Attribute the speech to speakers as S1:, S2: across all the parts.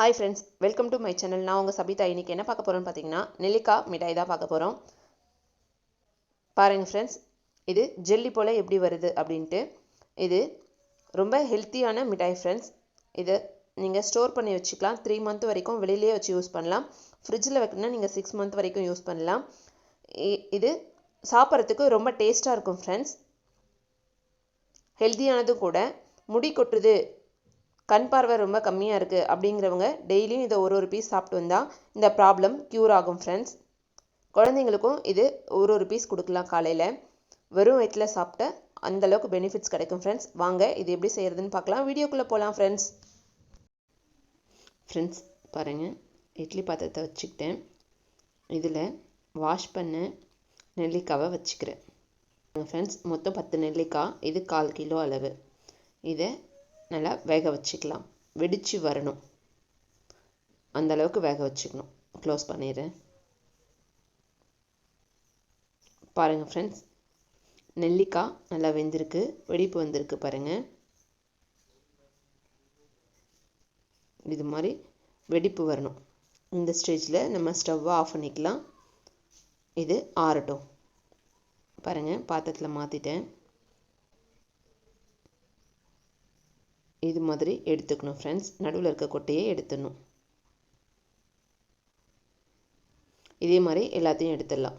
S1: Hi friends welcome to my channel நான் உங்கள் சபிதா. இன்னைக்கு என்ன பார்க்க போகிறோன்னு பார்த்தீங்கன்னா நெல்லிக்காய் மிட்டாய் தான் பார்க்க போகிறோம் பாருங்கள் ஃப்ரெண்ட்ஸ் இது ஜெல்லி போல் எப்படி வருது அப்படின்ட்டு இது ரொம்ப ஹெல்த்தியான மிட்டாய் ஃப்ரெண்ட்ஸ் இது நீங்கள் ஸ்டோர் பண்ணி வச்சுக்கலாம். த்ரீ மந்த் வரைக்கும் வெளியிலேயே வச்சு யூஸ் பண்ணலாம். ஃப்ரிட்ஜில் வைக்கணும்னா நீங்கள் சிக்ஸ் மந்த் வரைக்கும் யூஸ் பண்ணலாம். இ- இது சாப்பிட்றதுக்கு ரொம்ப டேஸ்ட்டாக இருக்கும் ஃப்ரெண்ட்ஸ் ஹெல்த்தியானதும் கூட முடி கொட்டுது கண் பார்வை ரொம்ப கம்மியாக இருக்குது அப்படிங்கிறவங்க டெய்லியும் இதை ஒரு ஒரு பீஸ் சாப்பிட்டு வந்தால் இந்த ப்ராப்ளம் க்யூர் ஆகும் ஃப்ரெண்ட்ஸ் குழந்தைங்களுக்கும் இது ஒரு ஒரு பீஸ் கொடுக்கலாம் காலையில். வெறும் வயிற்றில் சாப்பிட்டா அந்தளவுக்கு பெனிஃபிட்ஸ் கிடைக்கும் ஃப்ரெண்ட்ஸ் வாங்க இது எப்படி செய்கிறதுன்னு பார்க்கலாம். வீடியோக்குள்ளே போகலாம் ஃப்ரெண்ட்ஸ் ஃப்ரெண்ட்ஸ் பாருங்கள் இட்லி பாத்திரத்தை வச்சுக்கிட்டேன். இதில் வாஷ் பண்ண நெல்லிக்காவை வச்சுக்கிறேன். ஃப்ரெண்ட்ஸ் மொத்தம் பத்து நெல்லிக்காய். இது கால் கிலோ அளவு. இதை நல்லா வேக வச்சுக்கலாம். வெடித்து வரணும். அந்த அளவுக்கு வேக வச்சுக்கணும். க்ளோஸ் பண்ணிடுறேன் பாருங்கள் ஃப்ரெண்ட்ஸ் நெல்லிக்காய் நல்லா வெந்திருக்கு. வெடிப்பு வந்திருக்கு பாருங்கள் இது மாதிரி வெடிப்பு வரணும். இந்த ஸ்டேஜில் நம்ம ஸ்டவ்வை ஆஃப் பண்ணிக்கலாம். இது ஆறட்டும். பாருங்கள் பாத்திரத்தில் மாற்றிட்டேன் இது மாதிரி எடுத்துக்கணும் ஃப்ரெண்ட்ஸ் நடுவில் இருக்க கொட்டையை எடுத்துடணும். இதே மாதிரி எல்லாத்தையும் எடுத்துடலாம்.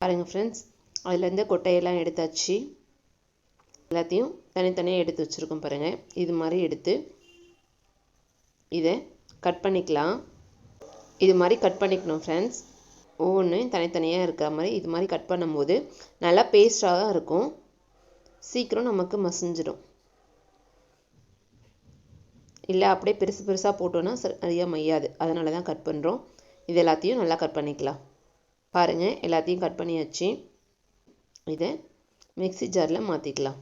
S1: பாருங்கள் ஃப்ரெண்ட்ஸ் அதுலேருந்து கொட்டையெல்லாம் எடுத்தாச்சு. எல்லாத்தையும் தனித்தனியாக எடுத்து வச்சுருக்கோம் பாருங்கள் இது மாதிரி எடுத்து இதை கட் பண்ணிக்கலாம். இது மாதிரி கட் பண்ணிக்கணும் ஃப்ரெண்ட்ஸ் ஒவ்வொன்றும் தனித்தனியாக இருக்கிற மாதிரி இது மாதிரி கட் பண்ணும்போது நல்லா பேஸ்டாக இருக்கும். சீக்கிரம் நமக்கு மசிஞ்சிடும். இல்லை அப்படியே பெருசு பெருசாக போட்டோன்னா சரியாக மையாது. அதனால தான் கட் பண்ணுறோம் இது எல்லாத்தையும் நல்லா கட் பண்ணிக்கலாம். பாருங்கள் எல்லாத்தையும் கட் பண்ணியாச்சு. இதை மிக்ஸி ஜாரில் மாற்றிக்கலாம்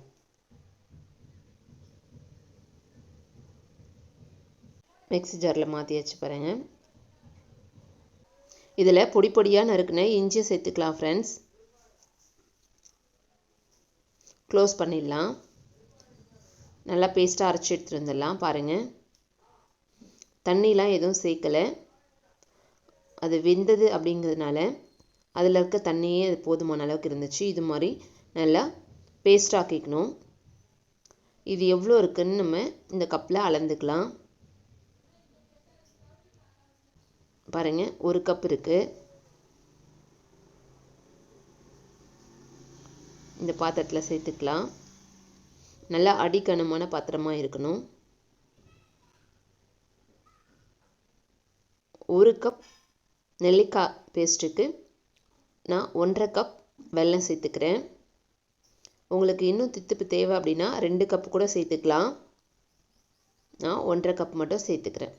S1: மிக்ஸி ஜாரில் மாற்றியாச்சு பாருங்கள் இதில் பொடி பொடியாக நறுக்குன இஞ்சி சேர்த்துக்கலாம் ஃப்ரெண்ட்ஸ் க்ளோஸ் பண்ணிடலாம். நல்லா பேஸ்ட்டாக அரைச்சி எடுத்துகிட்டு வந்துடலாம் பாருங்கள் தண்ணிலாம் எதுவும் சேர்க்கலை. அது வெந்தது அப்படிங்கிறதுனால அதில் இருக்க தண்ணியே அது போதுமான அளவுக்கு இருந்துச்சு. இது மாதிரி நல்லா பேஸ்ட் ஆக்கிக்கணும். இது எவ்வளோ இருக்குன்னு நம்ம இந்த கப்பில் அளந்துக்கலாம். பாருங்க ஒரு கப் இருக்குது இந்த பாத்திரத்தில் சேர்த்துக்கலாம். நல்லா அடிக்கனமான பாத்திரமாக இருக்கணும். ஒரு கப் நெல்லிக்காய் பேஸ்ட்டுக்கு நான் ஒன்றரை கப் வெல்லம் சேர்த்துக்கிறேன். உங்களுக்கு இன்னும் தித்துப்பு தேவை அப்படின்னா ரெண்டு கப் கூட சேர்த்துக்கலாம். நான் ஒன்றரை கப் மட்டும் சேர்த்துக்கிறேன்.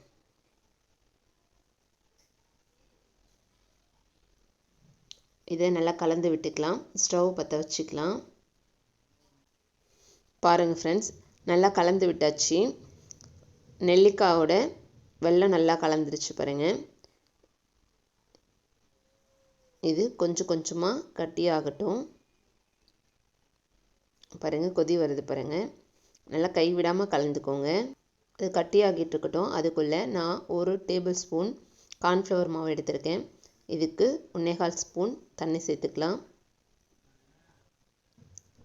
S1: இதை நல்லா கலந்து விட்டுக்கலாம். ஸ்டவ் பற்ற வச்சுக்கலாம். பாருங்கள் ஃப்ரெண்ட்ஸ் நல்லா கலந்து விட்டாச்சு. நெல்லிக்காயோட வெள்ளம் நல்லா கலந்துருச்சு பாருங்கள் இது கொஞ்சம் கொஞ்சமாக கட்டியாகட்டும் பாருங்கள் கொதி வருது பாருங்கள் நல்லா கை விடாமல் கலந்துக்கோங்க. அது கட்டியாகிட்டு இருக்கட்டும். அதுக்குள்ளே நான் ஒரு டேபிள் ஸ்பூன் கார்ன்ஃப்ளவர் மாவு எடுத்திருக்கேன். இதுக்கு ஒன்னேகால் ஸ்பூன் தண்ணி சேர்த்துக்கலாம்.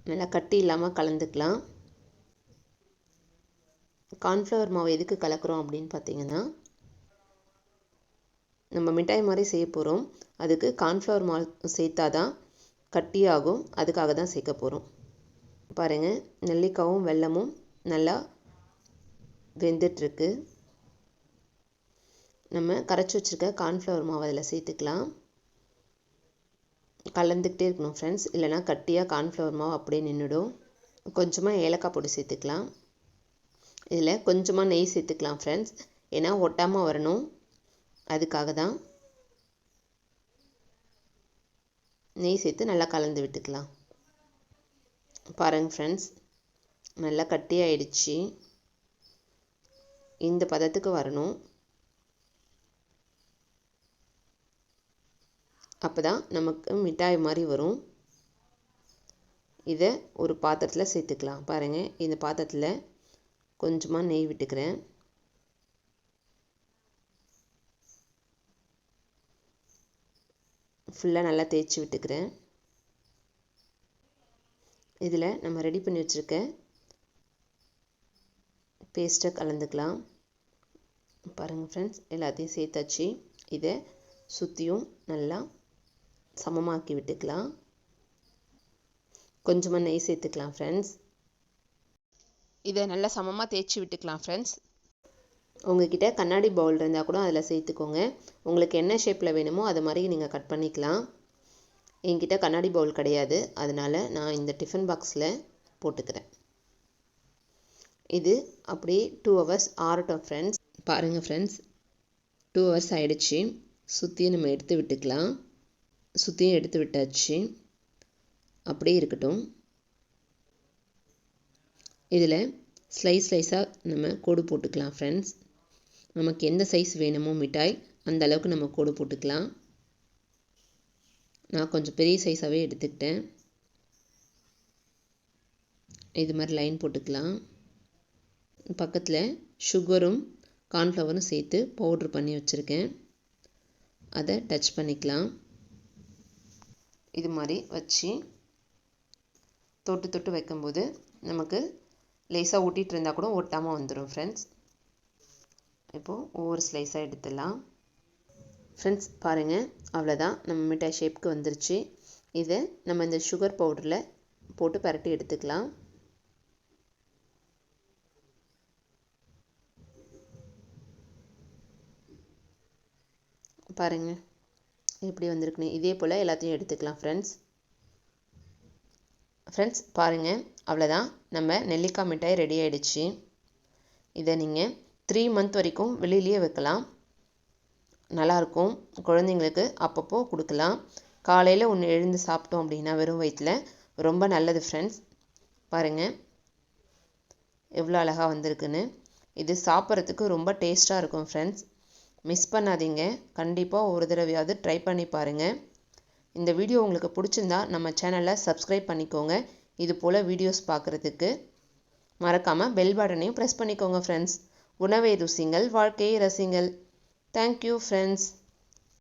S1: நல்லா கட்டி இல்லாமல் கலந்துக்கலாம். கார்ன்ஃப்ளவர் மாவு எதுக்கு கலக்கிறோம் அப்படின்னு பார்த்தீங்கன்னா நம்ம மிட்டாய் மாதிரி செய்ய போகிறோம் அதுக்கு கார்ன்ஃப்ளவர் மாவு சேர்த்தா தான் கட்டியாகும். அதுக்காக தான் சேர்க்க போகிறோம் பாருங்கள் நெல்லிக்காயும் வெல்லமும் நல்லா வெந்துட்டுருக்கு. நம்ம கரைச்சி வச்சுருக்க கார்ன்ஃப்ளவர் மாவு அதில் சேர்த்துக்கலாம். கலந்துக்கிட்டே இருக்கணும் ஃப்ரெண்ட்ஸ் இல்லைனா கட்டியாக கார்ன்ஃப்ளவர் மாவு அப்படியே நின்றுடும் கொஞ்சமாக ஏலக்காய் பொடி சேர்த்துக்கலாம். இதில் கொஞ்சமாக நெய் சேர்த்துக்கலாம் ஃப்ரெண்ட்ஸ் ஏன்னா ஒட்டாமல் வரணும். அதுக்காக தான் நெய் சேர்த்து நல்லா கலந்து விட்டுக்கலாம். பாருங்கள் ஃப்ரெண்ட்ஸ் நல்லா கட்டியாயிடுச்சு. இந்த பதத்துக்கு வரணும். அப்போ தான் நமக்கு மிட்டாய் மாதிரி வரும். இதை ஒரு பாத்திரத்தில் சேர்த்துக்கலாம். பாருங்கள் இந்த பாத்திரத்தில் கொஞ்சமாக நெய் விட்டுக்கிறேன். ஃபுல்லாக நல்லா தேய்ச்சி விட்டுக்கிறேன். இதில் நம்ம ரெடி பண்ணி வச்சுருக்க பேஸ்ட்டை கலந்துக்கலாம். பாருங்கள் ஃப்ரெண்ட்ஸ் எல்லாத்தையும் சேர்த்தாச்சு. இதை சுற்றியும் நல்லா சமமாக்கி விட்டுக்கலாம். கொஞ்சமாக நெய் சேர்த்துக்கலாம் ஃப்ரெண்ட்ஸ் இதை நல்லா சமமாக தேய்ச்சி விட்டுக்கலாம் ஃப்ரெண்ட்ஸ் உங்ககிட்ட கண்ணாடி பவுல் இருந்தால் கூட அதில் சேர்த்துக்கோங்க. உங்களுக்கு என்ன ஷேப்பில் வேணுமோ அது மாதிரி நீங்கள் கட் பண்ணிக்கலாம். என்கிட்ட கண்ணாடி பவுல் கிடையாது. அதனால் நான் இந்த டிஃபன் பாக்ஸில் போட்டுக்கிறேன். இது அப்படியே டூ ஹவர்ஸ் ஆறட்டும் ஃப்ரெண்ட்ஸ் பாருங்கள் ஃப்ரெண்ட்ஸ் டூ ஹவர்ஸ் ஆகிடுச்சு சுற்றியும் நம்ம எடுத்து விட்டுக்கலாம். சுற்றியும் எடுத்து விட்டாச்சு. அப்படியே இருக்கட்டும். இதில் ஸ்லைஸ் ஸ்லைஸாக நம்ம கோடு போட்டுக்கலாம் ஃப்ரெண்ட்ஸ் நமக்கு எந்த சைஸ் வேணுமோ மிட்டாய் அந்த அளவுக்கு நம்ம கோடு போட்டுக்கலாம். நான் கொஞ்சம் பெரிய சைஸாகவே எடுத்துக்கிட்டேன். இது மாதிரி லைன் போட்டுக்கலாம். பக்கத்தில் சுகரும் கார்ன்ஃப்ளவரும் சேர்த்து பவுட்ரு பண்ணி வச்சுருக்கேன். அதை டச் பண்ணிக்கலாம். இது மாதிரி வச்சு தொட்டு தொட்டு வைக்கும்போது நமக்கு லேசாக ஊட்டிகிட்டு இருந்தால் கூட ஒட்டாமல் வந்துடும் ஃப்ரெண்ட்ஸ் இப்போது ஒவ்வொரு ஸ்லைஸாக எடுத்துடலாம். ஃப்ரெண்ட்ஸ் பாருங்கள் அவ்வளோதான் நம்ம மிட்டாய் ஷேப்க்கு வந்துருச்சு. இதை நம்ம இந்த சுகர் பவுடரில் போட்டு பரட்டி எடுத்துக்கலாம். பாருங்கள் எப்படி வந்திருக்குன்னு. இதே போல் எல்லாத்தையும் எடுத்துக்கலாம் ஃப்ரெண்ட்ஸ் ஃப்ரெண்ட்ஸ் பாருங்கள் அவ்வளோதான் நம்ம நெல்லிக்காய் மிட்டாய் ரெடி ஆகிடுச்சு இதை நீங்கள் த்ரீ மந்த் வரைக்கும் வெளியிலேயே வைக்கலாம். நல்லாயிருக்கும். குழந்தைங்களுக்கு அப்பப்போ கொடுக்கலாம். காலையில் ஒன்று எழுந்து சாப்பிட்டோம் அப்படின்னா வெறும் வயிற்றில் ரொம்ப நல்லது ஃப்ரெண்ட்ஸ் பாருங்கள் எவ்வளோ அழகாக வந்திருக்குன்னு. இது சாப்பிட்றதுக்கு ரொம்ப டேஸ்ட்டாக இருக்கும் ஃப்ரெண்ட்ஸ் மிஸ் பண்ணாதீங்க. கண்டிப்பாக ஒரு தடவையாவது ட்ரை பண்ணி பாருங்கள் இந்த வீடியோ உங்களுக்கு பிடிச்சிருந்தா நம்ம சேனலை சப்ஸ்கிரைப் பண்ணிக்கோங்க. இது போல் வீடியோஸ் பார்க்குறதுக்கு மறக்காமல் பெல் பட்டனையும் ப்ரெஸ் பண்ணிக்கோங்க ஃப்ரெண்ட்ஸ் உணவை ருசிங்கள் வாழ்க்கையை ரசிங்கள். Thank you friends